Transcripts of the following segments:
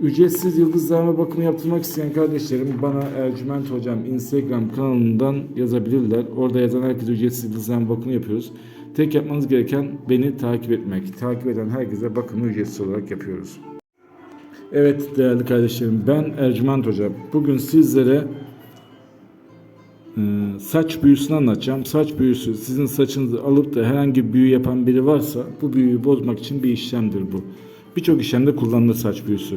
Ücretsiz yıldızlama bakımı yaptırmak isteyen kardeşlerim bana Ercüment Hocam Instagram kanalından yazabilirler. Orada yazan herkese ücretsiz yıldızlama bakımı yapıyoruz. Tek yapmanız gereken beni takip etmek. Takip eden herkese bakımı ücretsiz olarak yapıyoruz. Evet değerli kardeşlerim ben Ercüment Hocam. Bugün sizlere e, saç büyüsünü anlatacağım. Saç büyüsü sizin saçınızı alıp da herhangi bir büyü yapan biri varsa bu büyüyü bozmak için bir işlemdir bu. Birçok işlemde kullanılır saç büyüsü.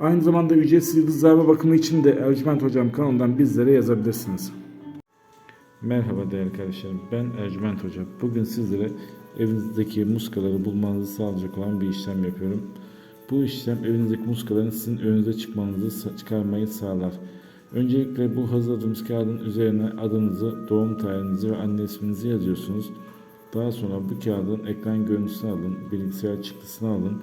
Aynı zamanda ücretsiz yıldızlarla bakımı için de Ercüment Hocam kanalından bizlere yazabilirsiniz. Merhaba değerli kardeşlerim. Ben Ercüment Hoca. Bugün sizlere evinizdeki muskaları bulmanızı sağlayacak olan bir işlem yapıyorum. Bu işlem evinizdeki muskaların sizin önünüze çıkmanızı çıkarmayı sağlar. Öncelikle bu hazırladığımız kağıdın üzerine adınızı, doğum tarihinizi ve anne isminizi yazıyorsunuz. Daha sonra bu kağıdın ekran görüntüsünü alın, bilgisayar çıktısını alın